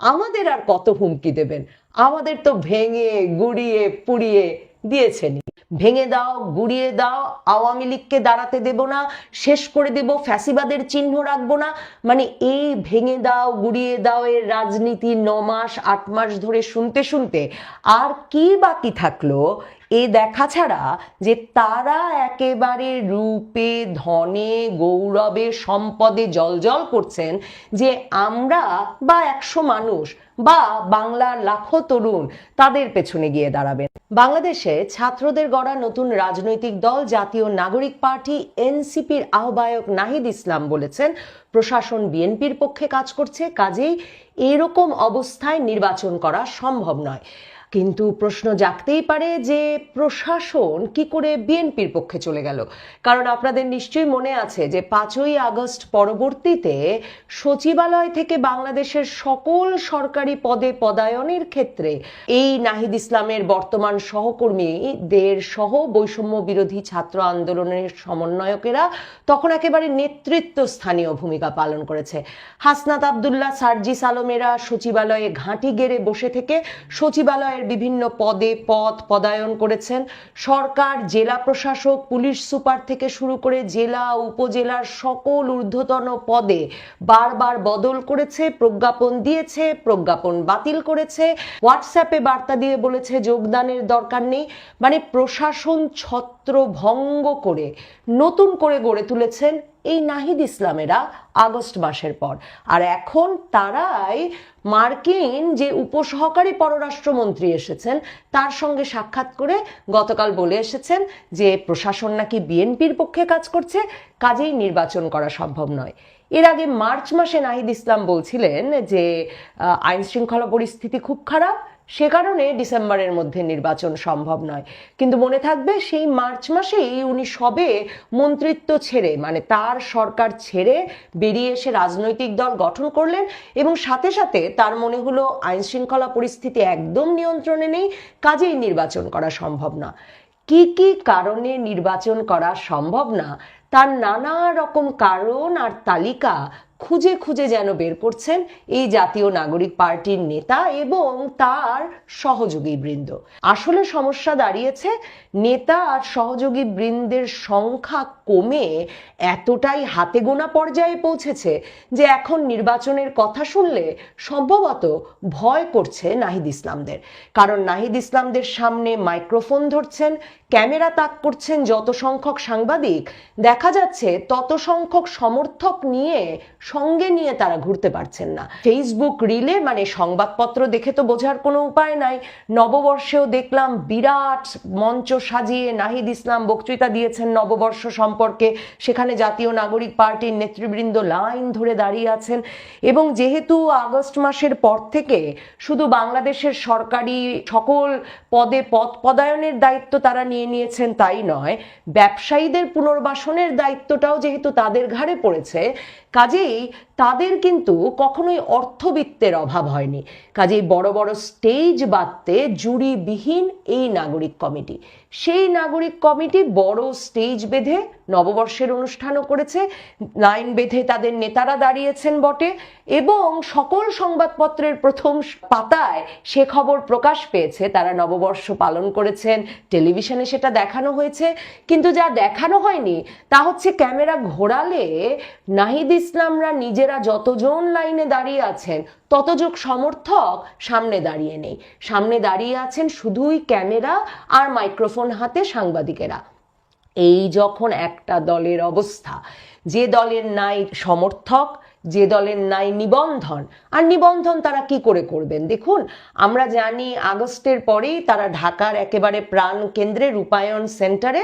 আমাদের আর কত হুমকি দেবেন? আমাদের তো ভেঙে, গুড়িয়ে, পুড়িয়ে দিয়েছেন। ভেঙে দাও, গুড়িয়ে দাও, আওয়ামী লীগকে দাঁড়াতে দেব না, শেষ করে দেব, ফ্যাসিবাদের চিহ্ন রাখব না। মানে এই ভেঙে দাও, গুড়িয়ে দাও এর রাজনীতি ন মাস, আট মাস ধরে শুনতে শুনতে আর কি বাকি থাকল? এ দেখা ছাড়া যে তারা একেবারে রূপে, ধনে, গৌরবে, সম্পদে জলজল করছেন যে আমরা বা একশো মানুষ বা বাংলার লাখো তরুণ তাদের পেছনে গিয়ে দাঁড়াবেন। বাংলাদেশে ছাত্রদের গড়া নতুন রাজনৈতিক দল, জাতীয় নাগরিক পার্টি, এনসিপির আহ্বায়ক নাহিদ ইসলাম বলেছেন, প্রশাসন বিএনপির পক্ষে কাজ করছে, কাজেই এরকম অবস্থায় নির্বাচন করা সম্ভব নয়। কিন্তু প্রশ্ন জাগতেই পারে যে প্রশাসন কি করে বিএনপির পক্ষে চলে গেল। কারণ আপনাদের নিশ্চয়ই মনে আছে যে পাঁচই আগস্ট পরবর্তীতে সচিবালয় থেকে বাংলাদেশের সকল সরকারি পদে পদায়নের ক্ষেত্রে এই নাহিদ ইসলামের বর্তমান সহকর্মীদের সহ বৈষম্য বিরোধী ছাত্র আন্দোলনের সমন্বয়কেরা তখন একেবারে নেতৃত্ব স্থানীয় ভূমিকা পালন করেছে। হাসনাত আবদুল্লাহ, সার্জিস আলমেরা সচিবালয়ে ঘাঁটি গেড়ে বসে থেকে সচিবালয়ের বিভিন্ন পদে পদ পদায়ন করেছেন। সরকার, জেলা প্রশাসক, পুলিশ সুপার থেকে শুরু করে জেলা, উপজেলার সকল ঊর্ধ্বতন পদে বারবার বদল করেছে, প্রজ্ঞাপন দিয়েছে, প্রজ্ঞাপন বাতিল করেছে। হোয়াটসঅ্যাপে বার্তা দিয়ে বলেছে, যোগদানের দরকার নেই। মানে প্রশাসন ছত্র ভঙ্গ করে, নতুন করে গড়ে তুলেছেন এই নাহিদ ইসলামেরা আগস্ট মাসের পর। আর এখন তারাই মার্কিন যে উপসহকারী পররাষ্ট্রমন্ত্রী এসেছেন, তার সঙ্গে সাক্ষাৎ করে গতকাল বলে এসেছেন যে প্রশাসন নাকি বিএনপির পক্ষে কাজ করছে, কাজেই নির্বাচন করা সম্ভব নয়। এর আগে মার্চ মাসে নাহিদ ইসলাম বলছিলেন যে আইন শৃঙ্খলা পরিস্থিতি খুব খারাপ সে কারণে ডিসেম্বরের মধ্যে নির্বাচন সম্ভব নয়। কিন্তু মনে থাকবে সেই মার্চ মাসেই উনি সবে মন্ত্রিত্ব ছেড়ে মানে তার সরকার ছেড়ে বেরিয়ে এসে রাজনৈতিক দল গঠন করলেন এবং সাথে সাথে তার মনে হলো আইন শৃঙ্খলা পরিস্থিতি একদম নিয়ন্ত্রণে নেই, কাজেই নির্বাচন করা সম্ভব না। কি কি কারণে নির্বাচন করা সম্ভব না, তার নানা রকম কারণ আর তালিকা খুঁজে খুঁজে যেন বের করছেন এই জাতীয় নাগরিক পার্টির নেতা এবং তার সহযোগী বৃন্দ। আসলে সমস্যা দাঁড়িয়েছে নেতা আর সহযোগী বৃন্দের সংখ্যা কমে এতটাই হাতে গোনা পর্যায়ে পৌঁছেছে যে এখন নির্বাচনের কথা শুনলে সম্ভবত ভয় করছে নাহিদ ইসলামদের। কারণ নাহিদ ইসলামদের সামনে মাইক্রোফোন ধরছেন, ক্যামেরা তাক করছেন যত সংখ্যক সাংবাদিক, দেখা যাচ্ছে তত সংখ্যক সমর্থক নিয়ে সঙ্গে নিয়ে তারা ঘুরতে পারছেন না। ফেসবুক রিলে মানে সংবাদপত্র দেখে তো বোঝার কোনো উপায় নাই। নববর্ষেও দেখলাম বিরাট মঞ্চ সাজিয়ে নাহিদ ইসলাম বক্তৃতা দিয়েছেন নববর্ষ সম্পর্কে। সেখানে জাতীয় নাগরিক পার্টির নেতৃবৃন্দ লাইন ধরে দাঁড়িয়ে আছেন এবং যেহেতু আগস্ট মাসের পর থেকে শুধু বাংলাদেশের সরকারি সকল পদে পদ পদায়নের দায়িত্ব তারা নিয়ে নিয়েছেন তাই নয়, ব্যবসায়ীদের পুনর্বাসনের দায়িত্বটাও যেহেতু তাদের ঘাড়ে পড়েছে, কাজেই তাদের কিন্তু কখনোই অর্থবিত্তের অভাব হয়নি। কাজেই বড় বড় স্টেজ বাদতে জুরিবিহীন এই নাগরিক কমিটি। সেই নাগরিক কমিটি বড় স্টেজ বেঁধে নববর্ষের অনুষ্ঠানও করেছে। লাইন বেঁধে তাদের নেতারা দাঁড়িয়েছেন বটে এবং সকল সংবাদপত্রের প্রথম পাতায় সে খবর প্রকাশ পেয়েছে। তারা নববর্ষ পালন করেছেন টেলিভিশনে সেটা দেখানো হয়েছে। কিন্তু যা দেখানো হয়নি তা হচ্ছে ক্যামেরা ঘোরালে নাহিদ ইসলামরা নিজেরা যতজন লাইনে দাঁড়িয়ে আছেন, ততযোগ সমর্থক সামনে দাঁড়িয়ে নেই। সামনে দাঁড়িয়ে আছেন শুধুই ক্যামেরা আর মাইক্রোফোন হাতে সাংবাদিকেরা। এই যখন একটা দলের অবস্থা, যে দলের নাই সমর্থক যে দলের নাই নিবন্ধন। আর নিবন্ধন তারা কি করে করবেন? দেখুন, আমরা জানি আগস্টের পরেই তারা ঢাকার একেবারে প্রাণ কেন্দ্রে রূপায়ণ সেন্টারে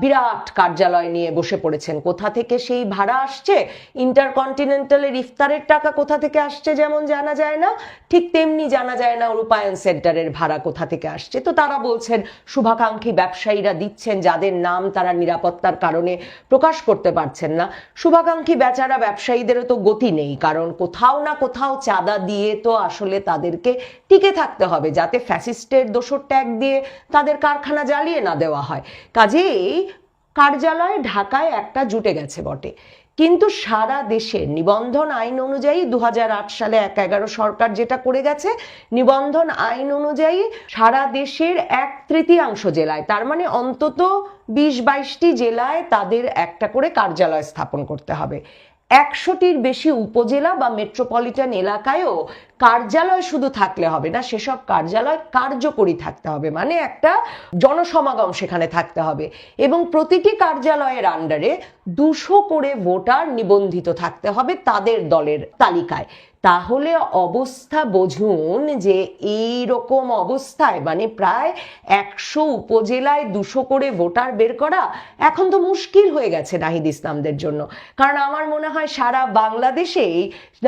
বিরাট কার্যালয় নিয়ে বসে পড়েছেন। কোথা থেকে সেই ভাড়া আসছে? ইন্টারকন্টিনেন্টালের ইফতারের টাকা কোথা থেকে আসছে যেমন জানা যায় না, ঠিক তেমনি জানা যায় না রূপায়ণ সেন্টারের ভাড়া কোথা থেকে আসছে। তো তারা বলছেন, শুভাকাঙ্ক্ষী ব্যবসায়ীরা দিচ্ছেন যাদের নাম তারা নিরাপত্তার কারণে প্রকাশ করতে পারছেন না। শুভাকাঙ্ক্ষী বেচারা ব্যবসায়ীদেরও তো গতি নেই, কারণ কোথাও না কোথাও চাঁদা দিয়ে তো আসলে তাদেরকে টিকে থাকতে হবে, যাতে ফ্যাসিস্টের দোষর ট্যাগ দিয়ে তাদের কারখানা জ্বালিয়ে না দেওয়া হয়। কাজেই কার্যালয় ঢাকায় একটা জুটে গেছে বটে। কিন্তু সারা দেশে নিবন্ধন আইন অনুযায়ী দু হাজার আট সালে এক এগারো সরকার যেটা করে গেছে, নিবন্ধন আইন অনুযায়ী সারা দেশের এক তৃতীয়াংশ জেলায়, তার মানে অন্তত বিশ বাইশটি জেলায় তাদের একটা করে কার্যালয় স্থাপন করতে হবে। একশোটির বেশি উপজেলা বা মেট্রোপলিটন এলাকায়ও কার্যালয় শুধু থাকলে হবে না, সেসব কার্যালয় কার্যকরী থাকতে হবে। মানে একটা জনসমাগম সেখানে থাকতে হবে। এবং প্রতিটি কার্যালয়ের আন্ডারে দুশো করে ভোটার নিবন্ধিত থাকতে হবে তাদের দলের তালিকায়। তাহলে অবস্থা বুঝুন যে এই রকম অবস্থায় মানে প্রায় একশো উপজেলায় দুশো করে ভোটার বের করা এখন তো মুশকিল হয়ে গেছে নাহিদ ইসলামদের জন্য। কারণ আমার মনে হয় সারা বাংলাদেশেই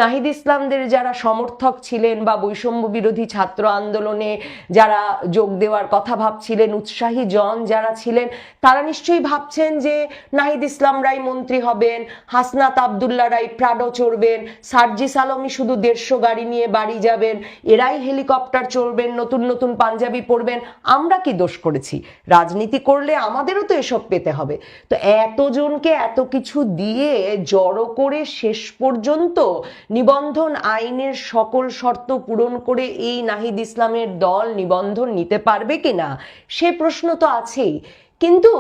নাহিদ ইসলামদের যারা সমর্থক ছিলেন বা বৈষম্য বিরোধী ছাত্র আন্দোলনে যারা যোগ দেওয়ার কথা ভাবছিলেন, উৎসাহী জন যারা ছিলেন, তারা নিশ্চয়ই ভাবছেন যে নাহিদ ইসলাম রায় মন্ত্রী হবেন, হাসনাত আবদুল্লাহ রায় প্রাডো চড়বেন, সার্জিস আলমী শুধু দেড়শো গাড়ি নিয়ে বাড়ি যাবেন, এরাই হেলিকপ্টার চড়বেন, নতুন নতুন পাঞ্জাবি পরবেন, আমরা কি দোষ করেছি? রাজনীতি করলে আমাদেরও তো এসব পেতে হবে। তো এতজনকে এত কিছু দিয়ে জড়ো করে শেষ পর্যন্ত নিবন্ধন আইনের সকল শর্ত পূরণ করে এই নাহিদ ইসলামের দল নিবন্ধন নিতে পারবে কিনা, সে প্রশ্ন তো আছেই। কিন্তু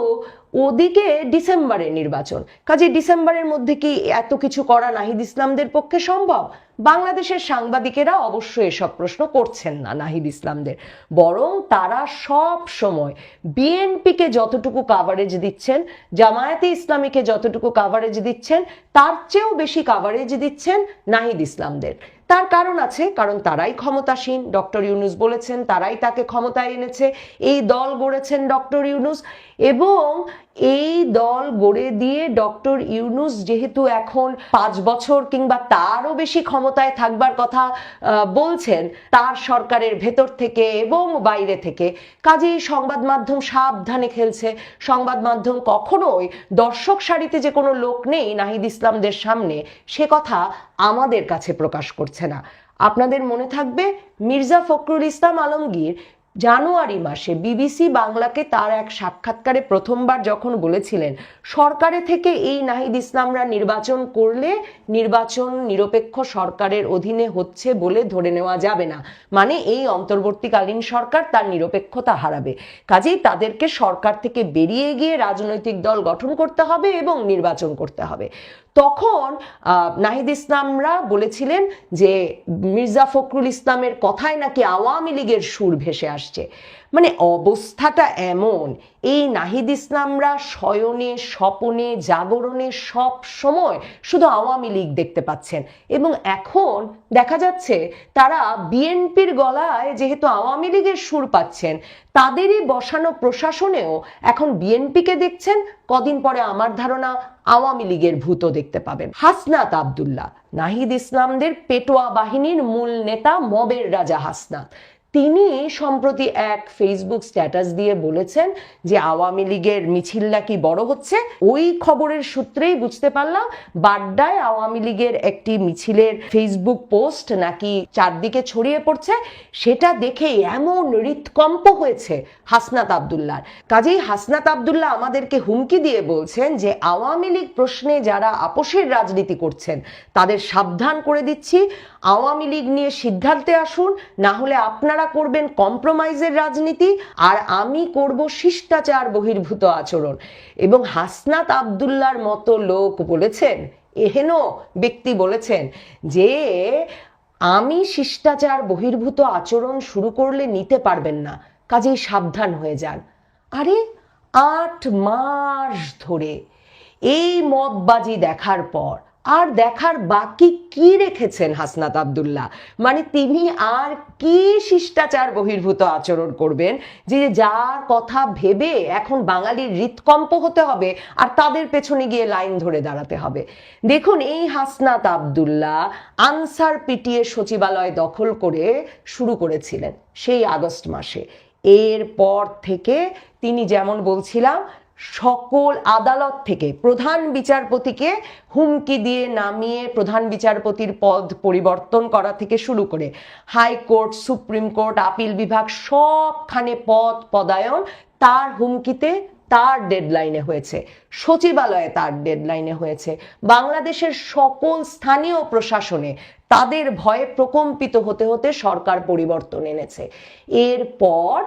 ওদিকে ডিসেম্বরে নির্বাচন। কাজে ডিসেম্বরের মধ্যে কি এত কিছু করা নাহিদ ইসলামদের পক্ষে সম্ভব? বাংলাদেশের সাংবাদিকেরা অবশ্যই এসব প্রশ্ন করছেন না নাহিদ ইসলামদের। বরং তারা সব সময় বিএনপিকে যতটুকু কাভারেজ দিচ্ছেন, জামায়াতে ইসলামীকে যতটুকু কাভারেজ দিচ্ছেন, তার চেয়েও বেশি কাভারেজ দিচ্ছেন নাহিদ ইসলামদের। তার কারণ আছে, কারণ তারাই ক্ষমতাসীন, ডক্টর ইউনুস বলেছেন, তারাই তাকে ক্ষমতায় এনেছে, এই দল গড়েছেন ডক্টর ইউনুস। এবং এই দল গড়ে দিয়ে ডক্টর ইউনুস যেহেতু এখন পাঁচ বছর কিংবা তারও বেশি ক্ষমতায় থাকবার কথা বলছেন, তার সরকারের ভেতর থেকে এবং বাইরে থেকে। কাজেই সংবাদ মাধ্যম সাবধানে খেলছে। সংবাদ মাধ্যম কখনোই দর্শক সারিতে যে কোনো লোক নেই নাহিদ ইসলামদের সামনে, সে কথা আমাদের কাছে প্রকাশ করছে না। আপনাদের মনে থাকবে মির্জা ফখরুল ইসলাম আলমগীর জানুয়ারি মাসে বিবিসি বাংলাকে তার এক সাক্ষাৎকারে প্রথমবার যখন বলেছিলেন, সরকারে থেকে এই নাহিদ ইসলামরা নির্বাচন করলে নির্বাচন নিরপেক্ষ সরকারের অধীনে হচ্ছে বলে ধরে নেওয়া যাবে না। মানে এই অন্তর্বর্তীকালীন সরকার তার নিরপেক্ষতা হারাবে। কাজেই তাদেরকে সরকার থেকে বেরিয়ে গিয়ে রাজনৈতিক দল গঠন করতে হবে এবং নির্বাচন করতে হবে। তখন নাহিদ ইসলামরা বলেছিলেন যে, মির্জা ফখরুল ইসলামের কথায় নাকি আওয়ামী লীগের সুর ভেসে আসছে। মানে অবস্থাটা এমন, এই নাহিদ ইসলামরা শয়নে, স্বপনে, জাগরণে সব সময় শুধু আওয়ামী লীগ দেখতে পাচ্ছেন। এবং এখন দেখা যাচ্ছে তারা বিএনপির গলায় যেহেতু আওয়ামী লীগের সুর পাচ্ছেন, তাদেরই বসানো প্রশাসনেও এখন বিএনপিকে দেখছেন, কদিন পরে আমার ধারণা আওয়ামী লীগের ভূত দেখতে পাবেন। হাসনাত আবদুল্লাহ, নাহিদ ইসলামদের পেটোয়া বাহিনীর মূল নেতা মবের রাজা হাসনাত। তিনি সম্প্রতি এক ফেসবুক স্ট্যাটাস দিয়ে বলেছেন যে আওয়ামী লীগের মিছিল নাকি বড় হচ্ছে। ওই খবরের সূত্রেই বুঝতে পারলাম বাড্ডায় আওয়ামী লীগের একটি মিছিলের ফেসবুক পোস্ট নাকি চারদিকে ছড়িয়ে পড়ছে। সেটা দেখে এমন হৃৎকম্প হয়েছে হাসনাত আবদুল্লার। কাজেই হাসনাত আবদুল্লাহ আমাদেরকে হুমকি দিয়ে বলছেন যে আওয়ামী লীগ প্রশ্নে যারা আপোষের রাজনীতি করছেন, তাদের সাবধান করে দিচ্ছি। আওয়ামী লীগ নিয়ে সিদ্ধান্তে আসুন, না হলে আপনারা করবেন কম্প্রোমাইজের রাজনীতি, আর আমি করব শিষ্টাচার বহির্ভূত আচরণ। এবং হাসনাত আবদুল্লার মতো লোক বলেছেন, এহেন ব্যক্তি বলেছেন যে, আমি শিষ্টাচার বহির্ভূত আচরণ শুরু করলে নিতে পারবেন না, কাজেই সাবধান হয়ে যান। আরে, আট মাস ধরে এই মদবাজি দেখার পর আর দেখার বাকি কি রেখেছেন হাসনাত আবদুল্লাহ? মানে তিনি আর কি শিষ্টাচার বহির্ভূত আচরণ করবেন যে যার কথা ভেবে এখন বাঙালির হৃৎকম্প হতে হবে আর তাদের পেছনে গিয়ে লাইন ধরে দাঁড়াতে হবে। দেখুন, এই হাসনাত আবদুল্লাহ আনসার পিটিয়ে সচিবালয় দখল করে শুরু করেছিলেন সেই আগস্ট মাসে। এরপর থেকে তিনি যেমন বলছিলাম সকল আদালত থেকে প্রধান বিচারপতিকে হুমকি দিয়ে নামিয়ে প্রধান বিচারপতির পদ পরিবর্তন করা থেকে শুরু করে হাইকোর্ট, সুপ্রিম কোর্ট, আপিল বিভাগ সবখানে পদ পদায়ন তার হুমকিতে তার ডেডলাইনে হয়েছে। সচিবালয়ে তার ডেডলাইনে হয়েছে। বাংলাদেশের সকল স্থানীয় প্রশাসনে তাদের ভয়ে প্রকম্পিত হতে হতে সরকার পরিবর্তন এনেছে। এরপর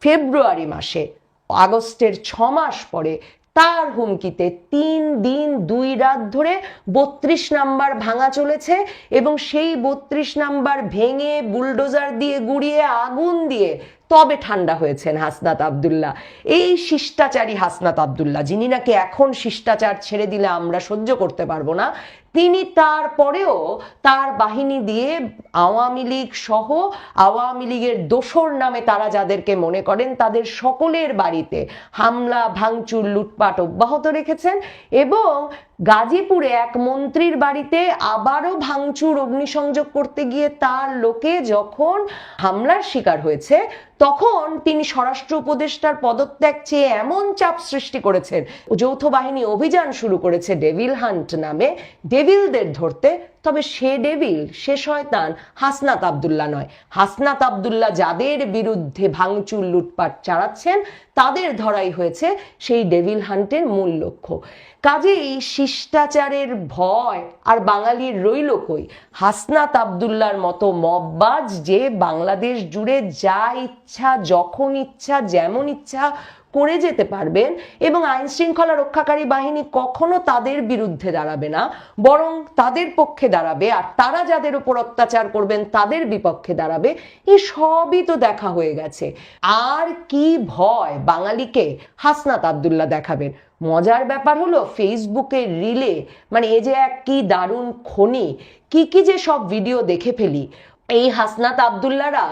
ফেব্রুয়ারি মাসে আগস্টের ছ মাস পরে তার হুমকিতে তিন দিন দুই রাত ধরে বত্রিশ নাম্বার ভাঙা চলেছে এবং সেই বত্রিশ নাম্বার ভেঙে বুলডোজার দিয়ে গুড়িয়ে আগুন দিয়ে তবে ঠান্ডা হয়েছেন হাসনাত আবদুল্লাহ। এই শিষ্টাচারী হাসনাত আবদুল্লাহ, যিনি নাকি এখন শিষ্টাচার ছেড়ে দিলে আমরা সহ্য করতে পারব না তিনি তারপরেও তার বাহিনী দিয়ে আওয়ামী লীগ সহ আওয়ামী লীগের দোসর নামে তারা যাদেরকে মনে করেন তাদের সকলের বাড়িতে হামলা, ভাঙচুর, লুটপাট অব্যাহত রেখেছেন এবং গাজীপুরে এক মন্ত্রীর বাড়িতে আবারও ভাঙচুর, অগ্নিসংযোগ করতে গিয়ে তার লোকে যখন হামলার শিকার হয়েছে, তখন তিনি স্বরাষ্ট্র উপদেষ্টার পদত্যাগ চেয়ে এমন চাপ সৃষ্টি করেছেন। যৌথ বাহিনী অভিযান শুরু করেছে ডেভিল হান্ট নামে। ডেভিলদের ধরতে তবে সে ডেভিল সে শয়তান হাসনাত আবদুল্লাহ নয়। হাসনাত আবদুল্লাহ যাদের বিরুদ্ধে ভাঙচুর, লুটপাট চালাচ্ছেন, তাদের ধরাই হয়েছে সেই ডেভিল হান্টের মূল লক্ষ্য। কাজেই শিষ্টাচারের ভয় আর বাঙালির রইল কই? হাসনাত আবদুল্লার মতো মববাজ যে বাংলাদেশ জুড়ে যা ইচ্ছা, যখন ইচ্ছা, যেমন ইচ্ছা করে যেতে পারবেন এবং আইন শৃঙ্খলা রক্ষাকারী বাহিনী কখনো তাদের বিরুদ্ধে দাঁড়াবে না, বরং তাদের পক্ষে দাঁড়াবে আর তারা যাদের উপর অত্যাচার করবেন তাদের বিপক্ষে দাঁড়াবে। এই সবই তো দেখা হয়ে গেছে। আর কি ভয় বাঙালিকে হাসনাত আবদুল্লাহ দেখাবেন। মজার ব্যাপার হলো ফেসবুকে রিলে মানে এ যে এক কি দারুণ খনি, কি কি যে সব ভিডিও দেখে ফেলি। এই হাসনাত আবদুল্লারা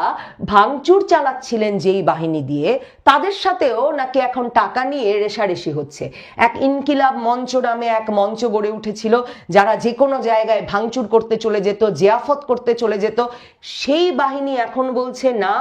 ভাঙচুর চালাচ্ছিলেন যেই বাহিনী দিয়ে। তাদের সাথেও নাকি এখন টাকা নিয়ে রেশারেশি হচ্ছে। এক ইনকিলাব মঞ্চ নামে এক মঞ্চ গড়ে উঠেছিল, যারা যে কোনো জায়গায় ভাঙচুর করতে চলে যেত, জিয়াফত করতে চলে যেত। সেই বাহিনী এখন বলছে, না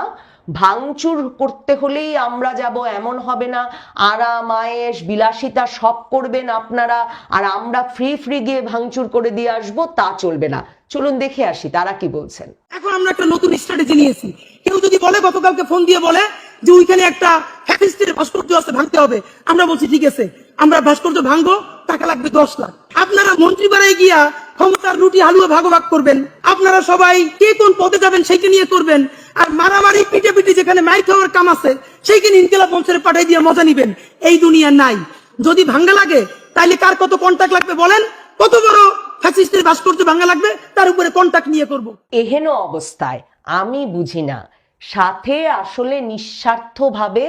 ভাঙচুর করতে হলেই আমরা যাব, এমন হবে না। আরাম আয়েস বিলাসিতা সব করবেন আপনারা, আর আমরা ফ্রি ফ্রি গিয়ে ভাঙচুর করে দিয়ে আসব, তা চলবে না। চলুন দেখে আসি, তারা কি বলছেন। এখন আমরা একটা নতুন স্ট্র্যাটেজি নিয়েছি। কেউ যদি বলে, গতকালকে ফোন দিয়ে বলে যে ওইখানে একটা ফ্যাক্টরিস্টের ভাস্কর্য আছে, ভাঙতে হবে, আমরা বলছি, ঠিক আছে, আমরা ভাস্কর্য ভাঙবো, টাকা লাগবে দশ লাখ। আপনারা মন্ত্রী বাড়ায় গিয়া ক্ষমতার রুটি হালুয়া ভাগ করবেন। আপনারা সবাই কে কোন পদে যাবেন, সেইটা নিয়ে করবেন। আর মারামারি পিটে পিটে যেখানে মাই খাওয়ার কাম আছে, সেইখানে ইনকিলাব মঞ্চের পাঠাই দিয়ে মজা নিবেন। এই দুনিয়া নাই। যদি ভাঙ্গা লাগে, তাইলে কার কত কন্টাক্ট লাগবে বলেন? কত বড় ফ্যাসিস্টের ভাস্কর্য ভাঙ্গা লাগবে, তার উপরে কন্টাক্ট নিয়ে করব। এহেন অবস্থায় আমি বুঝি না, সাথে আসলে নিঃস্বার্থভাবে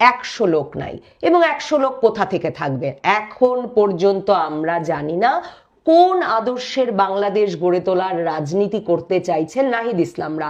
একশো লোক নাই। এবং একশো লোক কোথা থেকে থাকবে? এখন পর্যন্ত আমরা জানি না কোন আদর্শের বাংলাদেশ গড়ে তোলার রাজনীতি করতে চাইছেন নাহিদ ইসলামরা।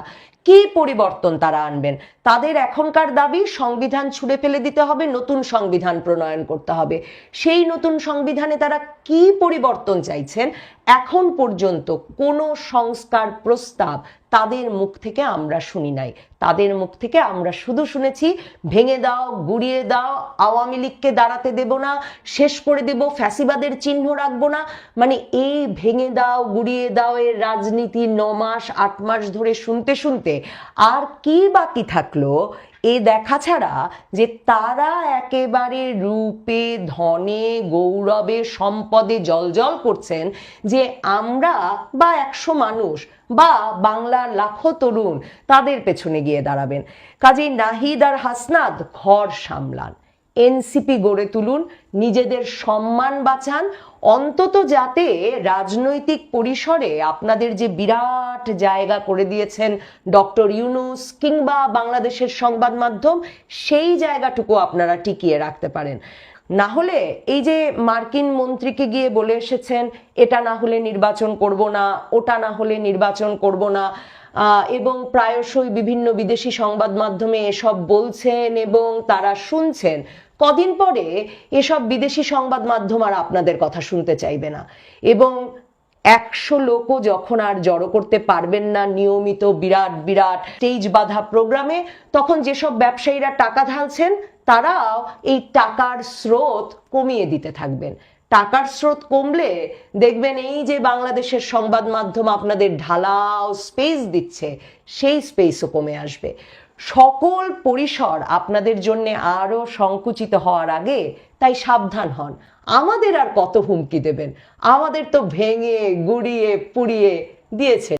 কি পরিবর্তন তারা আনবেন? তাদের এখনকার দাবি, সংবিধান ছুড়ে ফেলে দিতে হবে, নতুন সংবিধান প্রণয়ন করতে হবে। সেই নতুন সংবিধানে তারা কি পরিবর্তন চাইছেন? এখন পর্যন্ত কোনো সংস্কার প্রস্তাব তাদের মুখ থেকে আমরা শুনি নাই। তাদের মুখ থেকে আমরা শুধু শুনেছি, ভেঙে দাও, গুড়িয়ে দাও, আওয়ামী লীগকে দাঁড়াতে দেব না, শেষ করে দেব, ফ্যাসিবাদের চিহ্ন রাখব না। মানে এই ভেঙে দাও, গুড়িয়ে দাও এর রাজনীতি ন মাস, আট মাস ধরে শুনতে শুনতে আর কি বাকি থাকল? এ দেখা ছাড়া যে তারা একেবারে রূপে, ধনে, গৌরবে, সম্পদে জলজল করছেন যে আমরা বা একশো মানুষ বা বাংলার লাখো তরুণ তাদের পেছনে গিয়ে দাঁড়াবেন। কাজেই নাহিদ আর হাসনাদ ঘর সামলান। এনসিপি গড়ে তুলুন, নিজেদের সম্মান বাঁচান, অন্তত যাতে রাজনৈতিক পরিসরে আপনাদের যে বিরাট জায়গা করে দিয়েছেন ডক্টর ইউনুস কিংবা বাংলাদেশের সংবাদ মাধ্যম, সেই জায়গাটুকু আপনারা টিকিয়ে রাখতে পারেন। না হলে এই যে মার্কিন মন্ত্রীকে গিয়ে বলে এসেছেন, এটা না হলে নির্বাচন করব না, ওটা না হলে নির্বাচন করব না এবং প্রায়শই বিভিন্ন বিদেশি সংবাদ মাধ্যমে এসব বলছেন এবং তারা শুনছেন। কদিন পরে এসব বিদেশি সংবাদ মাধ্যম আর আপনাদের কথা শুনতে চাইবে না। এবং একশো লোকও যখন আর জড়ো করতে পারবেন না নিয়মিত বিরাট বিরাট স্টেজ বাধা প্রোগ্রামে, তখন যেসব ব্যবসায়ীরা টাকা ঢালছেন, তারাও এই টাকার স্রোত কমিয়ে দিতে থাকবেন। টাকার স্রোত কমলে দেখবেন এই যে বাংলাদেশের সংবাদ মাধ্যম আপনাদের ঢালাও স্পেস দিচ্ছে, সেই স্পেসও কমে আসবে। সকল পরিসর আপনাদের জন্য আরও সংকুচিত হওয়ার আগে তাই সাবধান হন। আমাদের আর কত হুমকি দেবেন? আমাদের তো ভেঙে, গুড়িয়ে, পুড়িয়ে দিয়েছে।